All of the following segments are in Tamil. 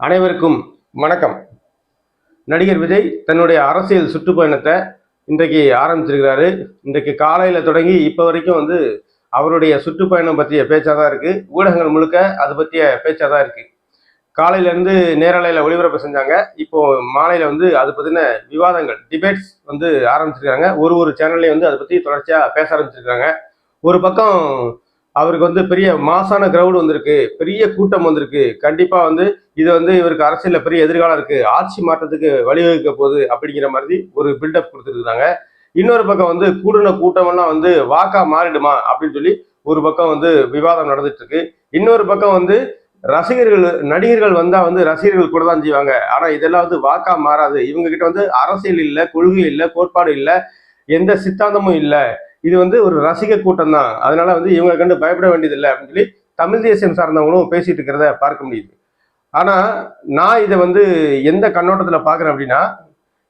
அனைவருக்கும் வணக்கம். நடிகர் விஜய் தன்னுடைய அரசியல் சுற்றுப்பயணத்தை இன்றைக்கு ஆரம்பிச்சிருக்கிறாரு. இன்றைக்கு காலையில் தொடங்கி இப்போ வரைக்கும் வந்து அவருடைய சுற்றுப்பயணம் பற்றிய பேச்சாக தான் இருக்குது ஊடகங்கள் முழுக்க அது பற்றிய பேச்சாக தான் இருக்குது காலையிலேருந்து நேரலையில் ஒளிபரப்பு செஞ்சாங்க. இப்போது மாலையில் வந்து அது பற்றின விவாதங்கள் டிபேட்ஸ் வந்து ஆரம்பிச்சிருக்கிறாங்க. ஒரு ஒரு சேனல்லையும் வந்து அதை பற்றி தொடர்ச்சியாக பேச ஆரம்பிச்சிருக்கிறாங்க. ஒரு பக்கம் அவருக்கு வந்து பெரிய மாசான கிரவுடு வந்திருக்கு. பெரிய கூட்டம் வந்திருக்கு. கண்டிப்பாக வந்து இது வந்து இவருக்கு அரசியலில் பெரிய எதிர்காலம் இருக்குது ஆட்சி மாற்றத்துக்கு வழிவகுக்க போகுது அப்படிங்கிற மாதிரி ஒரு பில்டப் கொடுத்துருக்குறாங்க. இன்னொரு பக்கம் வந்து கூடின கூட்டமெல்லாம் வந்து வாக்கா மாறிடுமா அப்படின்னு சொல்லி ஒரு பக்கம் வந்து விவாதம் நடந்துட்டு இருக்கு இன்னொரு பக்கம் வந்து ரசிகர்கள் நடிகர்கள் வந்தா வந்து ரசிகர்கள் கூட தான் செய்வாங்க. ஆனா இதெல்லாம் வந்து வாக்கா மாறாது. இவங்க கிட்ட வந்து அரசியல் இல்லை கொள்கை இல்லை கோட்பாடு இல்லை எந்த சித்தாந்தமும் இல்லை. இது வந்து ஒரு ரசிக கூட்டம் தான் அதனால வந்து இவங்க கண்டு பயப்பட வேண்டியதில்லை அப்படின்னு சொல்லி தமிழ் தேசியம் சார்ந்தவங்களும் பேசிட்டு இருக்கிறத பார்க்க முடியுது. ஆனா நான் இதை வந்து எந்த கண்ணோட்டத்துல பாக்குறேன் அப்படின்னா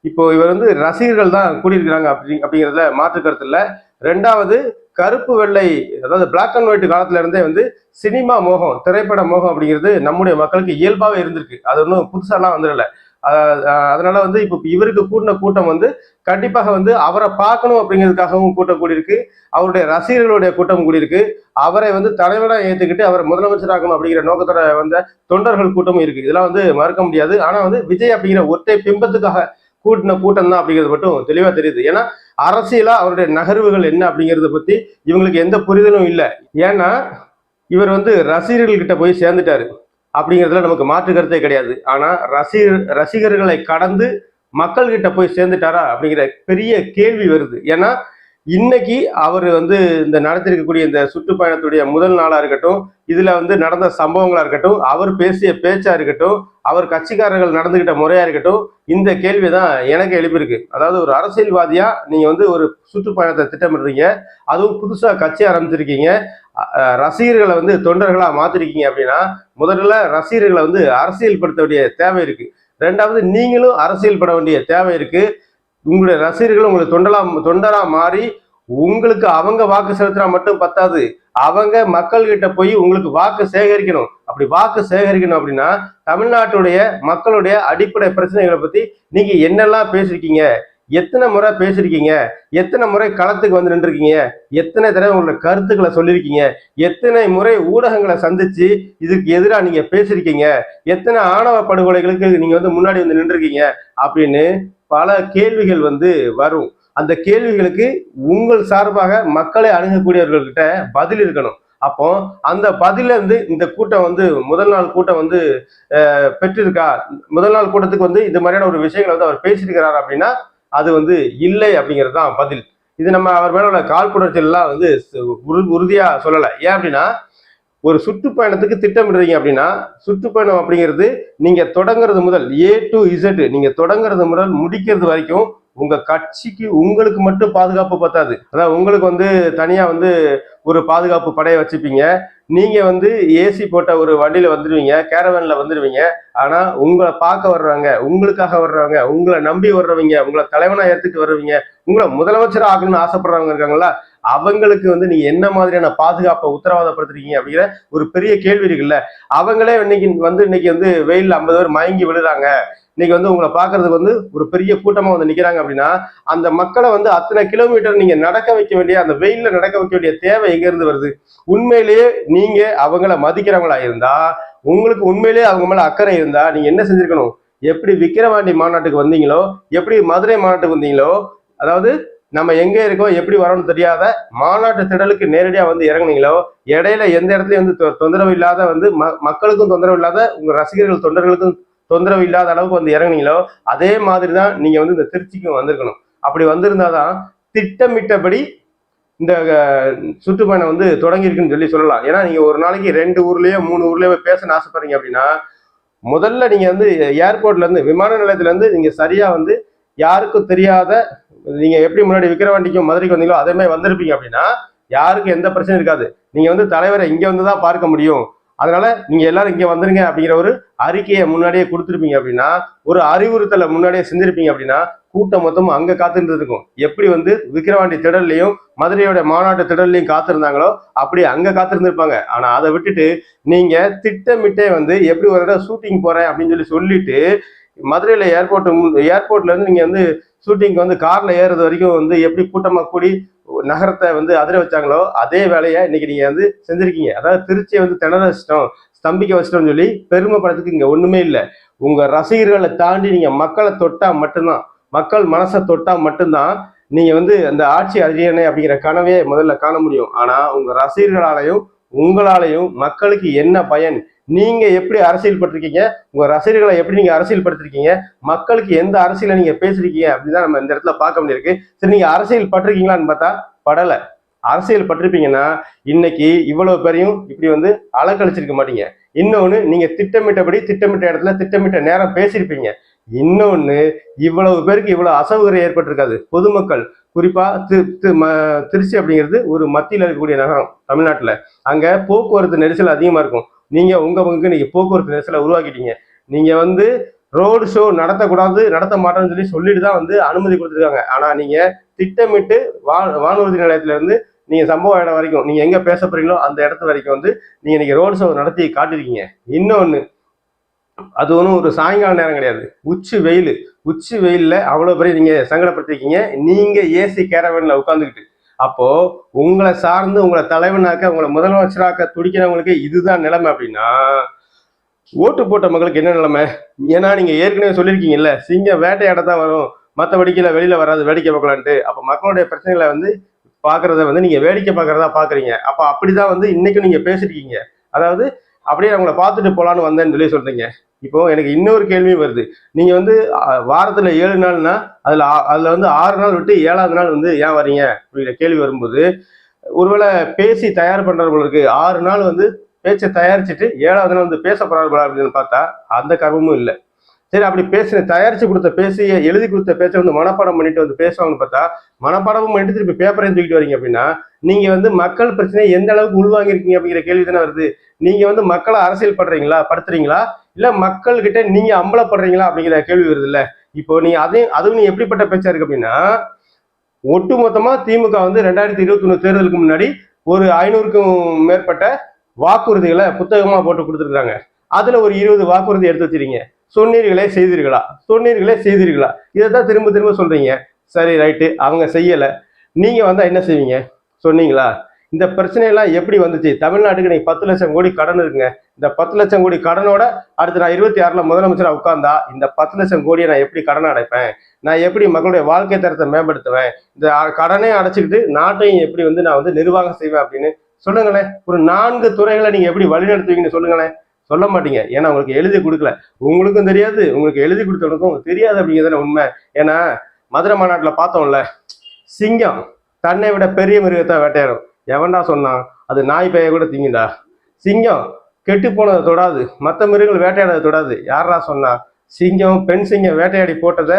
இப்போ இவர் வந்து ரசிகர்கள் தான் கூடியிருக்கிறாங்க அப்படி அப்படிங்கிறதுல மாற்று கருத்து இல்லை. ரெண்டாவது கருப்பு வெள்ளை அதாவது பிளாக் அண்ட் ஒயிட் காலத்துல இருந்தே வந்து சினிமா மோகம் திரைப்பட மோகம் அப்படிங்கிறது நம்முடைய மக்களுக்கு இயல்பாகவே இருந்திருக்கு. அது ஒன்றும் புதுசாலாம் வந்துடல. அதனால வந்து இப்போ இவருக்கு கூட்டின கூட்டம் வந்து கண்டிப்பாக வந்து அவரை பார்க்கணும் அப்படிங்கிறதுக்காகவும் கூட்டம் கூடியிருக்கு. அவருடைய ரசிகர்களுடைய கூட்டம் கூடியிருக்கு. அவரை வந்து தலைவராக ஏற்றுக்கிட்டு அவர் முதலமைச்சராகணும் அப்படிங்கிற நோக்கத்தோட வந்த தொண்டர்கள் கூட்டமும் இருக்கு. இதெல்லாம் வந்து மறுக்க முடியாது. ஆனா வந்து விஜய் அப்படிங்கிற ஒற்றை பிம்பத்துக்காக கூட்டின கூட்டம் தான் அப்படிங்கிறது மட்டும் தெளிவா தெரியுது. ஏன்னா அரசியலா அவருடைய நகர்வுகள் என்ன அப்படிங்கிறத பத்தி இவங்களுக்கு எந்த புரிதலும் இல்லை. ஏன்னா இவர் வந்து ரசிகர்கள் கிட்ட போய் சேர்ந்துட்டாரு. அப்படிங்கிறதுல நமக்கு மாற்று கருத்தே கிடையாது. ஆனால் ரசிகர் ரசிகர்களை கடந்து மக்கள்கிட்ட போய் சேர்ந்துட்டாரா அப்படிங்கிற பெரிய கேள்வி வருது. ஏன்னா இன்னைக்கு அவர் வந்து இந்த நடத்திருக்கக்கூடிய இந்த சுற்றுப்பயணத்துடைய முதல் நாளாக இருக்கட்டும் இதில் வந்து நடந்த சம்பவங்களாக இருக்கட்டும் அவர் பேசிய பேச்சாக இருக்கட்டும் அவர் கட்சிக்காரர்கள் நடந்துக்கிட்ட முறையாக இருக்கட்டும் இந்த கேள்வி தான் எனக்கு எழுப்பியிருக்கு அதாவது ஒரு அரசியல்வாதியாக நீங்கள் வந்து ஒரு சுற்றுப்பயணத்தை திட்டமிடுறீங்க அதுவும் புதுசாக கட்சி ஆரம்பிச்சிருக்கீங்க ரசிகர்களை வந்து தொண்டர்களாக மாற்றிருக்கீங்க அப்படின்னா முதல்ல ரசிகர்களை வந்து அரசியல் படுத்த வேண்டிய தேவை இருக்குது ரெண்டாவது நீங்களும் அரசியல் பட வேண்டிய தேவை இருக்குது உங்களுடைய ரசிகர்கள் உங்களுக்கு தொண்டலா தொண்டரா மாறி உங்களுக்கு அவங்க வாக்கு செலுத்தினா மட்டும் பத்தாது. அவங்க மக்கள்கிட்ட போய் உங்களுக்கு வாக்கு சேகரிக்கணும். அப்படி வாக்கு சேகரிக்கணும் அப்படின்னா தமிழ்நாட்டுடைய மக்களுடைய அடிப்படை பிரச்சனைகளை பத்தி நீங்க என்னெல்லாம் பேசிருக்கீங்க? எத்தனை முறை பேசிருக்கீங்க? எத்தனை முறை களத்துக்கு வந்து நின்றுருக்கீங்க? எத்தனை தடவை உங்களோட கருத்துக்களை சொல்லியிருக்கீங்க எத்தனை முறை ஊடகங்களை சந்திச்சு இதுக்கு எதிராக நீங்க பேசியிருக்கீங்க எத்தனை ஆணவ படுகொலைகளுக்கு நீங்க வந்து முன்னாடி வந்து நின்றுருக்கீங்க? அப்படின்னு பல கேள்விகள் வந்து வரும். அந்த கேள்விகளுக்கு உங்கள் சார்பாக மக்களை அணுகக்கூடியவர்கள்கிட்ட பதில் இருக்கணும். அப்போ அந்த பதில இருந்து இந்த கூட்டம் வந்து முதல் நாள் கூட்டம் வந்து பெற்றிருக்கா? முதல் நாள் கூட்டத்துக்கு வந்து இந்த மாதிரியான ஒரு விஷயங்களை வந்து அவர் பேசியிருக்கிறார் அப்படின்னா அது வந்து இல்லை அப்படிங்கிறது தான் பதில். இது நம்ம அவர் மேல உள்ள காழ்ப்புணர்ச்சியெல்லாம் வந்து உறு உறுதியா சொல்லலை. ஏன் அப்படின்னா ஒரு சுற்றுப்பயணத்துக்கு திட்டமிடுறீங்க அப்படின்னா சுற்றுப்பயணம் அப்படிங்கிறது நீங்க தொடங்குறது முதல் ஏ டு இசட் நீங்க தொடங்குறது முதல் முடிக்கிறது வரைக்கும் உங்க கட்சிக்கு உங்களுக்கு மட்டும் பாதுகாப்பு பத்தாது. அதாவது உங்களுக்கு வந்து தனியா வந்து ஒரு பாதுகாப்பு படையை வச்சுப்பீங்க. நீங்க வந்து ஏசி போட்ட ஒரு வண்டியில வந்துடுவீங்க கேரவன்ல வந்துடுவீங்க ஆனா உங்களை பார்க்க வர்றவங்க உங்களுக்காக வர்றவங்க உங்களை நம்பி வர்றவங்க உங்களை தலைவனா ஏத்துட்டு வர்றவங்க உங்களை முதலமைச்சர் ஆகணும்னு ஆசைப்படுறவங்க இருக்காங்களா அவங்களுக்கு வந்து நீங்க என்ன மாதிரியான பாதுகாப்பை உத்தரவாதப்படுத்துறீங்க அப்படிங்கிற ஒரு பெரிய கேள்வி இருக்குல்ல. அவங்களே இன்னைக்கு வந்து இன்னைக்கு வந்து வெயில் ஐம்பது பேர் மயங்கி விழுறாங்க. இன்னைக்கு வந்து உங்களை பார்க்கறதுக்கு வந்து ஒரு பெரிய கூட்டமா வந்து நிக்கிறாங்க அப்படின்னா அந்த மக்களை வந்து அத்தனை கிலோமீட்டர் நீங்க நடக்க வைக்க வேண்டிய அந்த வெயிலில் நடக்க வைக்க வேண்டிய தேவை எங்க இருந்து வருது? உண்மையிலேயே நீங்க அவங்கள மதிக்கிறவங்களா இருந்தா உங்களுக்கு உண்மையிலேயே அவங்க மேல அக்கறை இருந்தா நீங்க என்ன செஞ்சிருக்கணும்? எப்படி விக்கிரவாண்டி மாநாட்டுக்கு வந்தீங்களோ எப்படி மதுரை மாநாட்டுக்கு வந்தீங்களோ அதாவது நம்ம எங்க இருக்கோம் எப்படி வரோம்னு தெரியாத மாநாட்டு திடலுக்கு நேரடியா வந்து இறங்குனீங்களோ இடையில எந்த இடத்துலயும் வந்து தொ- தொந்தரவு இல்லாத வந்து ம- மக்களுக்கும் தொந்தரவு இல்லாத உங்க ரசிகர்கள் தொண்டர்களுக்கும் தொந்தரவு இல்லாத அளவுக்கு வந்து இறங்குனீங்களோ அதே மாதிரி தான் நீங்கள் வந்து இந்த திருச்சிக்கும் வந்திருக்கணும். அப்படி வந்திருந்தாதான் திட்டமிட்டபடி இந்த சுற்றுப்பயணம் வந்து தொடங்கியிருக்குன்னு சொல்லி சொல்லலாம். ஏன்னா நீங்கள் ஒரு நாளைக்கு ரெண்டு ஊர்லேயோ மூணு ஊர்லேயோ போய் பேசணும்னு ஆசைப்படுறீங்க அப்படின்னா முதல்ல நீங்கள் வந்து ஏர்போர்ட்லேருந்து விமான நிலையத்துலேருந்து நீங்கள் சரியாக வந்து யாருக்கும் தெரியாத நீங்கள் எப்படி முன்னாடி விக்கிரவாண்டிக்கும் மதுரைக்கு வந்தீங்களோ அதே மாதிரி வந்திருப்பீங்க அப்படின்னா யாருக்கும் எந்த பிரச்சனையும் இருக்காது. நீங்கள் வந்து தலைவரை இங்கே வந்து தான் பார்க்க முடியும். அதனால நீங்க எல்லாரும் இங்க வந்துருங்க அப்படிங்கிற ஒரு அறிக்கையை முன்னாடியே கொடுத்துருப்பீங்க அப்படின்னா ஒரு அறிவுறுத்தலை முன்னாடியே செஞ்சிருப்பீங்க அப்படின்னா கூட்டம் மொத்தமும் அங்க காத்துட்டு இருக்கும் எப்படி வந்து விக்கிரவாண்டி திடல்லையும் மதுரையோட மாநாட்டு திடல்லையும் காத்திருந்தாங்களோ அப்படி அங்க காத்திருந்திருப்பாங்க. ஆனா அதை விட்டுட்டு நீங்க திட்டமிட்டே வந்து எப்படி ஒரு இடம் ஷூட்டிங் போறேன் அப்படின்னு சொல்லி சொல்லிட்டு மதுரையில ஏர்போர்ட் ஏர்போர்ட்ல இருந்து நீங்க வந்து ஷூட்டிங்க்கு வந்து கார்ல ஏறுறது வரைக்கும் வந்து எப்படி கூட்டமா கூடி நகரத்தை வந்து அதிர வச்சாங்களோ அதே வேலையை இன்னைக்கு நீங்க வந்து செஞ்சிருக்கீங்க. அதாவது திருச்சியை வந்து திணற வச்சிட்டோம் ஸ்தம்பிக்க வச்சிட்டோம்னு சொல்லி பெருமைப்படத்துக்கு இங்க ஒண்ணுமே இல்லை. உங்க ரசிகர்களை தாண்டி நீங்க மக்களை தொட்டா மட்டும்தான் மக்கள் மனசை தொட்டா மட்டும்தான் நீங்க வந்து அந்த ஆட்சி அறியணை அப்படிங்கிற கனவே முதல்ல காண முடியும். ஆனா உங்க ரசிகர்களாலையும் உங்களாலையும் மக்களுக்கு என்ன பயன் நீங்க எப்படி அரசியல் படுத்திருக்கீங்க உங்க ரசிகர்களை எப்படி நீங்க அரசியல் படுத்திருக்கீங்க மக்களுக்கு எந்த அரசியலை நீங்க பேசிருக்கீங்க? அப்படின்னு நம்ம இந்த இடத்துல பார்க்க வேண்டியிருக்கு. சரி நீங்க அரசியல் பட்டிருக்கீங்களான்னு பார்த்தா படல. அரசியல் பட்டிருப்பீங்கன்னா இன்னைக்கு இவ்வளவு பேரையும் இப்படி வந்து அலக்கழிச்சிருக்க மாட்டீங்க. இன்னொன்னு நீங்க திட்டமிட்டபடி திட்டமிட்ட இடத்துல திட்டமிட்ட நேரம் பேசியிருப்பீங்க. இன்னொன்னு இவ்வளவு பேருக்கு இவ்வளவு அசௌகரியம் ஏற்பட்டிருக்காது. பொதுமக்கள் குறிப்பா தி- ம- திருச்சி அப்படிங்கிறது ஒரு மத்தியில் இருக்கக்கூடிய நகரம் தமிழ்நாட்டுல. அங்க போக்குவரத்து நெரிசல் அதிகமா இருக்கும். நீங்க உங்க பங்குக்கு நீங்க போக்குவரத்து நெரிசலை உருவாக்கிட்டீங்க. நீங்க வந்து ரோடு ஷோ நடத்தக்கூடாது நடத்த மாட்டேன்னு சொல்லி சொல்லிட்டு தான் வந்து அனுமதி கொடுத்துருக்காங்க. ஆனா நீங்க திட்டமிட்டு வா வானூர்தி நிலையத்துல இருந்து நீங்க சம்பவ இடம் வரைக்கும் நீங்க எங்க பேச போறீங்களோ அந்த இடத்து வரைக்கும் வந்து நீங்க இன்றைக்கி ரோடு ஷோ நடத்தி காட்டிருக்கீங்க இன்னொன்னு அது ஒன்றும் ஒரு சாயங்கால நேரம் கிடையாது. உச்சி வெயில். உச்சி வெயிலில் அவ்வளோ பெரிய நீங்கள் சங்கடப்படுத்திருக்கீங்க. நீங்கள் ஏசி கேரவனில் உட்காந்துக்கிட்டு அப்போ உங்களை சார்ந்து உங்களை தலைவனாக்க உங்களை முதலமைச்சராக்க துடிக்கிறவங்களுக்கு இதுதான் நிலைமை அப்படின்னா ஓட்டு போட்ட மக்களுக்கு என்ன நிலைமை? ஏன்னா நீங்க ஏற்கனவே சொல்லியிருக்கீங்கல்ல சிங்கம் வேட்டையாட தான் வரும். மற்றபடிக்கல வெளியில வராது வேடிக்கை பார்க்கலான்ட்டு. அப்ப மக்களுடைய பிரச்சனைகளை வந்து பாக்குறத வந்து நீங்க வேடிக்கை பாக்குறதா பாக்குறீங்க அப்ப அப்படிதான் வந்து இன்னைக்கு நீங்க பேசிருக்கீங்க அதாவது அப்படியே அவங்கள பார்த்துட்டு போலான்னு வந்தேன்னு சொல்லி சொல்றீங்க. இப்போ எனக்கு இன்னொரு கேள்வி வருது. நீங்க வந்து வாரத்துல ஏழு நாள்னா அதுல அதுல வந்து ஆறு நாள் விட்டு ஏழாவது நாள் வந்து ஏன் வரீங்க? அப்படிங்கிற கேள்வி வரும்போது ஒருவேளை பேசி தயார் பண்றவங்களுக்கு ஆறு நாள் வந்து பேச்சை தயாரிச்சுட்டு ஏழாவது நாள் வந்து பேச போறாங்களா அப்படின்னு பார்த்தா அந்த கர்வமும் இல்லை. சரி அப்படி பேசின தயாரிச்சு கொடுத்த பேசிய எழுதி கொடுத்த பேச்சை வந்து மனப்பாடம் பண்ணிட்டு வந்து பேசுவாங்கன்னு பார்த்தா மனப்பாடமும் பண்ணிட்டு திருப்பி பேப்பரையும் தூக்கிட்டு வரீங்க அப்படின்னா நீங்க வந்து மக்கள் பிரச்சனையை எந்த அளவுக்கு உள்வாங்கிருக்கீங்க அப்படிங்கிற கேள்வி தானே வருது. நீங்க வந்து மக்களை அரசியல் படுறீங்களா படுத்துறீங்களா? இல்ல மக்கள்கிட்ட நீங்கள் நீங்க அம்பலப்படுறீங்களா அப்படிங்கிற கேள்வி வருது இல்ல இப்போ நீ அதையும் அதுவும் நீ எப்படிப்பட்ட பேச்சா இருக்கு அப்படின்னா ஒட்டுமொத்தமா திமுக வந்து ரெண்டாயிரத்தி இருபத்தி ஒண்ணு தேர்தலுக்கு முன்னாடி ஒரு ஐநூறுக்கும் மேற்பட்ட வாக்குறுதிகளை புத்தகமா போட்டு கொடுத்துருக்காங்க. அதுல ஒரு இருபது வாக்குறுதி எடுத்து வச்சிருக்கீங்க. சொன்னீர்களே செய்தீர்களா? சொன்னீர்களே செய்தீர்களா? இதை தான் திரும்ப திரும்ப சொல்றீங்க. சரி ரைட்டு. அவங்க செய்யலை. நீங்க வந்தா என்ன செய்வீங்க? சொன்னீங்களா? இந்த பிரச்சனையெல்லாம் எப்படி வந்துச்சு? தமிழ்நாட்டுக்கு நீங்க பத்து லட்சம் கோடி கடன் இருக்குங்க. இந்த பத்து லட்சம் கோடி கடனோட அடுத்து நான் இருபத்தி ஆறுல முதலமைச்சராக உட்கார்ந்தா இந்த பத்து லட்சம் கோடியை நான் எப்படி கடன் அடைப்பேன்? நான் எப்படி மக்களுடைய வாழ்க்கை தரத்தை மேம்படுத்துவேன்? இந்த கடனையும் கடனே அடைச்சிக்கிட்டு நாட்டையும் எப்படி வந்து நான் வந்து நிர்வாகம் செய்வேன் அப்படின்னு சொல்லுங்களேன். ஒரு நான்கு துறைகளை நீங்க எப்படி வழிநடத்துவீங்கன்னு சொல்லுங்களேன். சொல்ல மாட்டீங்க. ஏன்னா உங்களுக்கு எழுதி கொடுக்கல. உங்களுக்கும் தெரியாது. உங்களுக்கு எழுதி கொடுத்தவனுக்கும் தெரியாது அப்படிங்கிறது உண்மை. ஏன்னா மதுரை மாநாட்டில் பார்த்தோம்ல சிங்கம் தன்னை விட பெரிய மிருகத்தை வேட்டையாடும். எவன்டா சொன்னான் அது நாய் பெய கூட திங்குடா சிங்கம் கெட்டு போனதை தொடாது. மற்ற மிருகங்கள் வேட்டையாடதை தொடாது. யாரா சொன்னா? சிங்கம் பெண் சிங்கம் வேட்டையாடி போட்டதை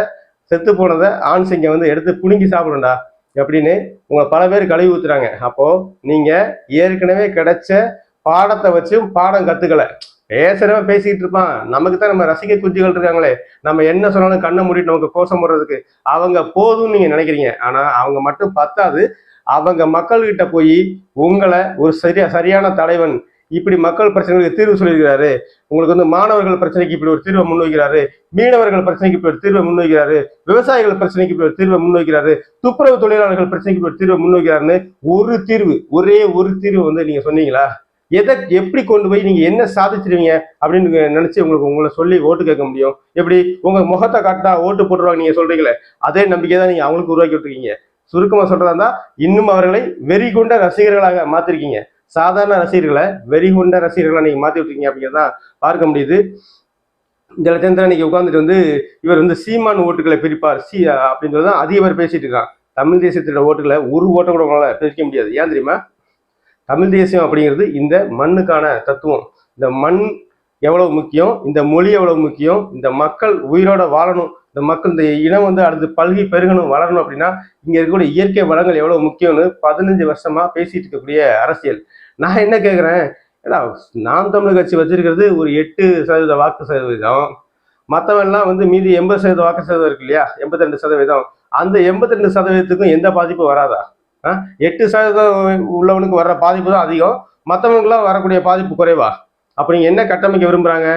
செத்து போனதை ஆண் சிங்கம் வந்து எடுத்து புடுங்கி சாப்பிடும்டா அப்படின்னு உங்களை பல பேர் கழுவி ஊத்துறாங்க. அப்போ நீங்க ஏற்கனவே கிடைச்ச பாடத்தை வச்சும் பாடம் கத்துக்கல. பேசுறவன் பேசிக்கிட்டு இருப்பான். நமக்கு தான் நம்ம ரசிக குஞ்சுகள் இருக்காங்களே. நம்ம என்ன சொன்னாலும் கண்ணை மூடிட்டு நமக்கு கோஷம் போடுறதுக்கு அவங்க போதும்னு நீங்க நினைக்கிறீங்க. ஆனா அவங்க மட்டும் பத்தாது. அவங்க மக்கள்கிட்ட போய் உங்களை ஒரு சரியா சரியான தலைவன் இப்படி மக்கள் பிரச்சனைகளுக்கு தீர்வு சொல்லியிருக்கிறாரு. உங்களுக்கு வந்து மாணவர்கள் பிரச்சனைக்கு இப்படி ஒரு தீர்வை முன்வைக்கிறாரு. மீனவர்கள் பிரச்சனைக்கு இப்படி ஒரு தீர்வை முன்வைக்கிறாரு. விவசாயிகள் பிரச்சனைக்கு இப்படி ஒரு தீர்வை முன்வைக்கிறாரு. துப்புரவு தொழிலாளர்கள் பிரச்சனைக்கு இப்படி ஒரு தீர்வை முன்வைக்கிறாருன்னு ஒரு தீர்வு ஒரே ஒரு தீர்வு வந்து நீங்க சொன்னீங்களா? எதை எப்படி கொண்டு போய் நீங்க என்ன சாதிச்சிருவீங்க அப்படின்னு நினைச்சு உங்களுக்கு உங்களை சொல்லி ஓட்டு கேட்க முடியும். எப்படி? உங்க முகத்தை காட்டா ஓட்டு போட்டுருவாங்க நீங்க சொல்றீங்களே. அதே நம்பிக்கை தான் நீங்க அவங்களுக்கு உருவாக்கி விட்டுருக்கீங்க. சுருக்கமா சொல்றதா இருந்தா இன்னும் அவர்களை வெறி கொண்ட ரசிகர்களாக மாத்திருக்கீங்க. சாதாரண ரசிகர்களை வெறி கொண்ட ரசிகர்களா நீங்க மாத்தி விட்டுருக்கீங்க அப்படிங்கிறத பார்க்க முடியுது. ஜலச்சந்திரன் இன்னைக்கு உட்காந்துட்டு வந்து இவர் வந்து சீமான் ஓட்டுகளை பிரிப்பார். சி அப்படின்றது தான் அதிக பேர் பேசிட்டு இருக்கான் தமிழ் தேசியத்தோட ஓட்டுகளை ஒரு ஓட்டை கூட உங்களால் பிரிக்க முடியாது. ஏன் தெரியுமா? தமிழ் தேசியம் அப்படிங்கிறது இந்த மண்ணுக்கான தத்துவம். இந்த மண் எவ்வளவு முக்கியம்? இந்த மொழி எவ்வளவு முக்கியம்? இந்த மக்கள் உயிரோட வாழணும். இந்த மக்கள் இந்த இனம் வந்து அடுத்து பல்கி பெருகணும் வளரணும் அப்படின்னா இங்க இருக்கக்கூடிய இயற்கை வளங்கள் எவ்வளவு முக்கியம்னு பதினஞ்சு வருஷமா பேசிட்டு இருக்கக்கூடிய அரசியல். நான் என்ன கேக்குறேன்? ஏன்னா நாம் தமிழ் கட்சி வச்சிருக்கிறது ஒரு எட்டு சதவீத வாக்கு சதவீதம். மற்றவெல்லாம் வந்து மீதி எண்பது சதவீதம் வாக்கு சதவீதம் இருக்கு இல்லையா? எண்பத்தி ரெண்டு சதவீதம். அந்த எண்பத்தி ரெண்டு சதவீதத்துக்கும் எந்த பாதிப்பும் வராதா? ஆ? எட்டு சதவீதம் உள்ளவனுக்கு வர்ற பாதிப்பு தான் அதிகம். மற்றவனுக்குலாம் வரக்கூடிய பாதிப்பு குறைவா? அப்போ நீங்கள் என்ன கட்டமைக்க விரும்புகிறாங்க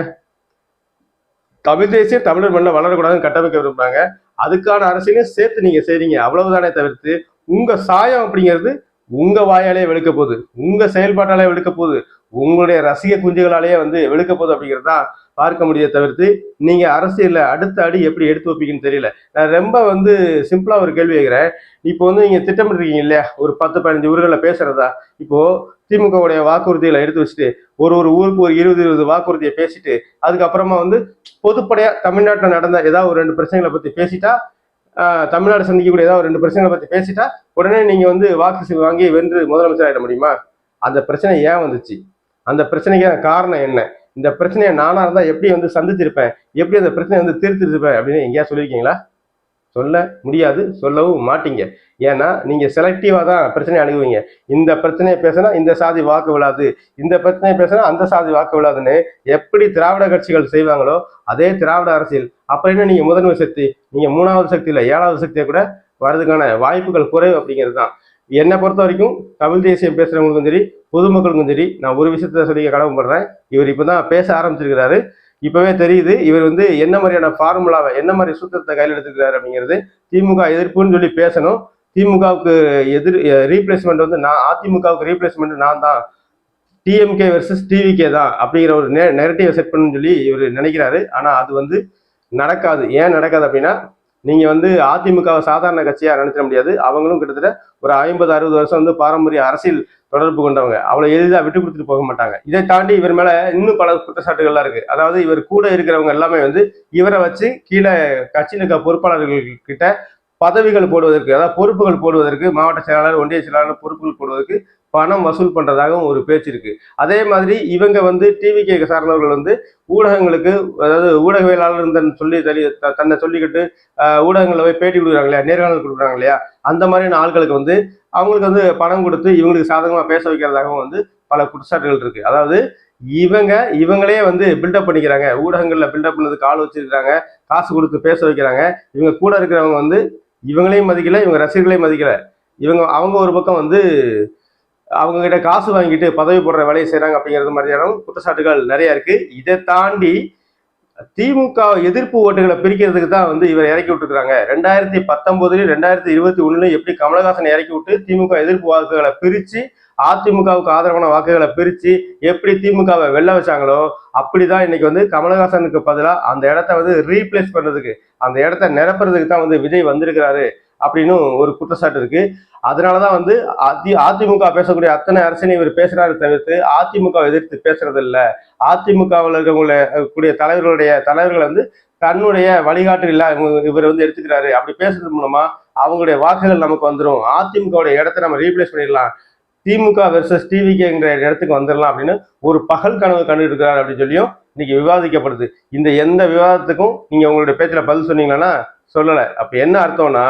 தமிழ் தேசிய தமிழர் மண்ணில் வளரக்கூடாதுன்னு கட்டமைக்க விரும்புகிறாங்க அதுக்கான அரசியலையும் சேர்த்து நீங்கள் செய்றீங்க. அவ்வளவுதானே தவிர்த்து உங்கள் சாயம் அப்படிங்கிறது உங்கள் வாயாலே வெளுக்க போகுது. உங்கள் செயல்பாட்டாலே வெளுக்க போகுது. உங்களுடைய ரசிக குஞ்சுகளாலேயே வந்து வெளுக்க போகுது அப்படிங்கிறது தான் பார்க்க முடிய தவிர்த்து நீங்க அரசியலில் அடுத்த அடி எப்படி எடுத்து வைப்பீங்கன்னு தெரியல. நான் ரொம்ப வந்து சிம்பிளா ஒரு கேள்வி கேட்கிறேன் இப்போ வந்து நீங்க திட்டமிட்டிருக்கீங்க இல்லையா? ஒரு பத்து பதினஞ்சு ஊர்களில் பேசுறதா? இப்போ திமுகவுடைய வாக்குறுதிகளை எடுத்து வச்சுட்டு ஒரு ஒரு ஊருக்கு ஒரு இருபது இருபது வாக்குறுதியை பேசிட்டு அதுக்கப்புறமா வந்து பொதுப்படையா தமிழ்நாட்டில் நடந்த ஏதாவது ஒரு ரெண்டு பிரச்சனைகளை பத்தி பேசிட்டா தமிழ்நாடு சந்திக்கக்கூடிய ஏதாவது ஒரு ரெண்டு பிரச்சனைகளை பத்தி பேசிட்டா உடனே நீங்க வந்து வாக்கு வாங்கி வென்று முதலமைச்சர் ஆகிட முடியுமா? அந்த பிரச்சனை ஏன் வந்துச்சு? அந்த பிரச்சனைக்கான காரணம் என்ன? இந்த பிரச்சனையை நானா இருந்தால் எப்படி வந்து சந்திச்சிருப்பேன்? எப்படி அந்த பிரச்சனையை வந்து தீர்த்திருப்பேன்? அப்படின்னு எங்கேயா சொல்லியிருக்கீங்களா? சொல்ல முடியாது சொல்லவும் மாட்டீங்க. ஏன்னா நீங்கள் செலக்டிவாக தான் பிரச்சனையை அணுகுவீங்க. இந்த பிரச்சனையை பேசினா இந்த சாதி வாக்கு விழாது. இந்த பிரச்சனையை பேசினா அந்த சாதி வாக்கு விழாதுன்னு எப்படி திராவிட கட்சிகள் செய்வாங்களோ அதே திராவிட அரசியல். அப்படின்னு நீங்கள் முதன்மை சக்தி நீங்கள் மூணாவது சக்தியில் ஏழாவது சக்தியை கூட வர்றதுக்கான வாய்ப்புகள் குறைவு அப்படிங்கிறது தான். என்னை பொறுத்த வரைக்கும் தமிழ் தேசியம் பேசுகிறவங்களுக்கும் சரி பொதுமக்களுக்கும் சரி நான் ஒரு விஷயத்த சொல்லி கடமைப்படுறேன். இவர் இப்போ தான் பேச ஆரம்பிச்சிருக்கிறாரு. இப்போவே தெரியுது இவர் வந்து என்ன மாதிரியான ஃபார்முலாவை என்ன மாதிரி சூத்திரத்தை கையில் எடுத்துக்கிறாரு அப்படிங்கிறது திமுக எதிர்ப்புன்னு சொல்லி பேசணும். திமுகவுக்கு எதிர் ரீப்ளேஸ்மெண்ட் வந்து நான் அதிமுகவுக்கு ரீப்ளேஸ்மெண்ட் நான் தான். டிஎம்கே வெர்சஸ் டிவிகே தான் அப்படிங்கிற ஒரு நெ நெரட்டிவை செட் பண்ணணும்னு சொல்லி இவர் நினைக்கிறாரு. ஆனால் அது வந்து நடக்காது. ஏன் நடக்காது அப்படின்னா நீங்கள் வந்து அதிமுகவை சாதாரண கட்சியாக நினைச்சிட முடியாது. அவங்களும் கிட்டத்தட்ட ஒரு ஐம்பது அறுபது வருஷம் வந்து பாரம்பரிய அரசியல் தொடர்பு கொண்டவங்க. அவ்வளோ எளிதாக விட்டு கொடுத்துட்டு போக மாட்டாங்க. இதை தாண்டி இவர் மேலே இன்னும் பல குற்றச்சாட்டுகள்லாம் இருக்குது அதாவது இவர் கூட இருக்கிறவங்க எல்லாமே வந்து இவரை வச்சு கீழே கட்சியில் இருக்க பொறுப்பாளர்கள் கிட்ட பதவிகள் போடுவதற்கு அதாவது பொறுப்புகள் போடுவதற்கு மாவட்ட செயலாளர் ஒன்றிய செயலாளர் பொறுப்புகள் போடுவதற்கு பணம் வசூல் பண்ணுறதாகவும் ஒரு பேச்சு இருக்கு. அதே மாதிரி இவங்க வந்து டிவிகே சார்ந்தவர்கள் வந்து ஊடகங்களுக்கு அதாவது ஊடகவியலாளர் சொல்லி தள்ளி த- தன்னை சொல்லிக்கிட்டு ஊடகங்களில் போய் பேட்டி கொடுக்குறாங்க இல்லையா? நேர்காணல் கொடுக்குறாங்க இல்லையா? அந்த மாதிரியான ஆட்களுக்கு வந்து அவங்களுக்கு வந்து பணம் கொடுத்து இவங்களுக்கு சாதகமாக பேச வைக்கிறதாகவும் வந்து பல குற்றச்சாட்டுகள் இருக்கு. அதாவது இவங்க இவங்களே வந்து பில்டப் பண்ணிக்கிறாங்க. ஊடகங்களில் பில்டப் பண்ணதுக்கு ஆள் வச்சிருக்கிறாங்க. காசு கொடுத்து பேச வைக்கிறாங்க. இவங்க கூட இருக்கிறவங்க வந்து இவங்களையும் மதிக்கல இவங்க ரசிகர்களையும் மதிக்கல. இவங்க அவங்க ஒரு பக்கம் வந்து அவங்க கிட்ட காசு வாங்கிட்டு பதவி போடுற வேலையை செய்கிறாங்க அப்படிங்கிறது மாதிரியான குற்றச்சாட்டுகள் நிறைய இருக்கு. இதை தாண்டி திமுக எதிர்ப்பு ஓட்டுகளை பிரிக்கிறதுக்கு தான் வந்து இவர் இறக்கி விட்டுருக்காங்க ரெண்டாயிரத்தி பத்தொன்பதுலயும் ரெண்டாயிரத்தி இருபத்தி ஒண்ணுலயும் எப்படி கமலஹாசன் இறக்கி விட்டு திமுக எதிர்ப்பு வாக்குகளை பிரிச்சு அதிமுகவுக்கு ஆதரவான வாக்குகளை பிரித்து எப்படி திமுகவை வெல்ல வச்சாங்களோ அப்படிதான் இன்னைக்கு வந்து கமலஹாசனுக்கு பதிலாக அந்த இடத்த வந்து ரீப்ளேஸ் பண்ணுறதுக்கு அந்த இடத்த நிரப்புறதுக்கு தான் வந்து விஜய் வந்திருக்கிறாரு அப்படின்னு ஒரு குற்றச்சாட்டு இருக்கு. அதனாலதான் வந்து அதி அதிமுக பேசக்கூடிய அத்தனை அரசனை இவர் பேசுறாரு தவிர்த்து அதிமுக எதிர்த்து பேசுறது இல்லை. அதிமுகவில் இருக்கவங்கள கூடிய தலைவர்களுடைய தலைவர்கள் வந்து தன்னுடைய வழிகாட்டுல இவர் வந்து எடுத்துக்கிறாரு. அப்படி பேசுறது மூலமா அவங்களுடைய வாக்குகள் நமக்கு வந்துடும் அதிமுகவுடைய இடத்த நம்ம ரீப்ளேஸ் பண்ணிடலாம். திமுக வெர்சஸ் டிவிகேங்கிற இடத்துக்கு வந்துடலாம் அப்படின்னு ஒரு பகல் கனவு கண்டு இருக்கிறார் அப்படின்னு சொல்லியும் இன்னைக்கு விவாதிக்கப்படுது. இந்த எந்த விவாதத்துக்கும் நீங்க உங்களுடைய பேச்சில் பதில் சொன்னீங்கன்னா சொல்லலை. அப்ப என்ன அர்த்தம்னா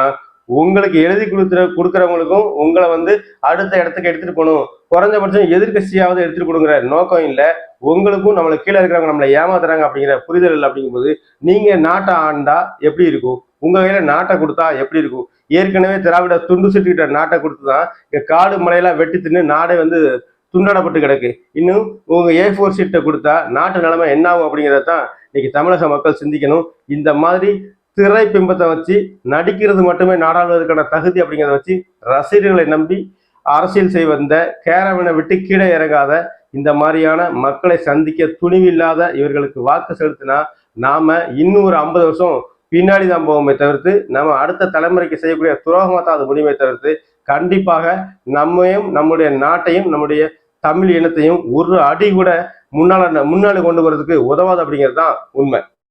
உங்களுக்கு எழுதி கொடுக்குற கொடுக்குறவங்களுக்கும் உங்களை வந்து அடுத்த இடத்துக்கு எடுத்துட்டு போகணும். குறைஞ்சபட்சம் எதிர்கட்சியாவது எடுத்துட்டு கொடுங்கிற நோக்கம் இல்லை. உங்களுக்கும் நம்மளுக்கு கீழே இருக்கிறவங்க நம்மளை ஏமாத்துறாங்க அப்படிங்கிற புரிதல் இல்லை அப்படிங்கும்போது நீங்க நாட்டை ஆண்டா எப்படி இருக்கும்? உங்க கையில நாட்டை கொடுத்தா எப்படி இருக்கும்? ஏற்கனவே திராவிட துண்டு சுட்டுக்கிட்ட நாட்டை கொடுத்து தான் இங்க காடு மலையெல்லாம் வெட்டி தின்னு நாடே வந்து துண்டாடப்பட்டு கிடக்கு. இன்னும் உங்க ஏ ஃபோர் சீட்டை கொடுத்தா நாட்டு நிலைமை என்ன ஆகும் அப்படிங்கிறத தான் இன்னைக்கு தமிழக மக்கள் சிந்திக்கணும். இந்த மாதிரி திரை பிம்பத்தை வச்சு நடிக்கிறது மட்டுமே நாடாளுவதற்கான தகுதி அப்படிங்கிறத வச்சு ரசிகர்களை நம்பி அரசியல் செய்ய வந்த கேரவனை விட்டு கீழே இறங்காத இந்த மாதிரியான மக்களை சந்திக்க துணிவில்லாத இவர்களுக்கு வாக்கு செலுத்தினா நாம இன்னும் ஒரு ஐம்பது வருஷம் பின்னாடி தான் போவோமே தவிர்த்து நம்ம அடுத்த தலைமுறைக்கு செய்யக்கூடிய துரோகமாக தான் அது முடியுமே தவிர்த்து கண்டிப்பாக நம்மையும் நம்முடைய நாட்டையும் நம்முடைய தமிழ் இனத்தையும் ஒரு அடி கூட முன்னால முன்னாடி கொண்டு வரதுக்கு உதவாது அப்படிங்கிறது தான் உண்மை.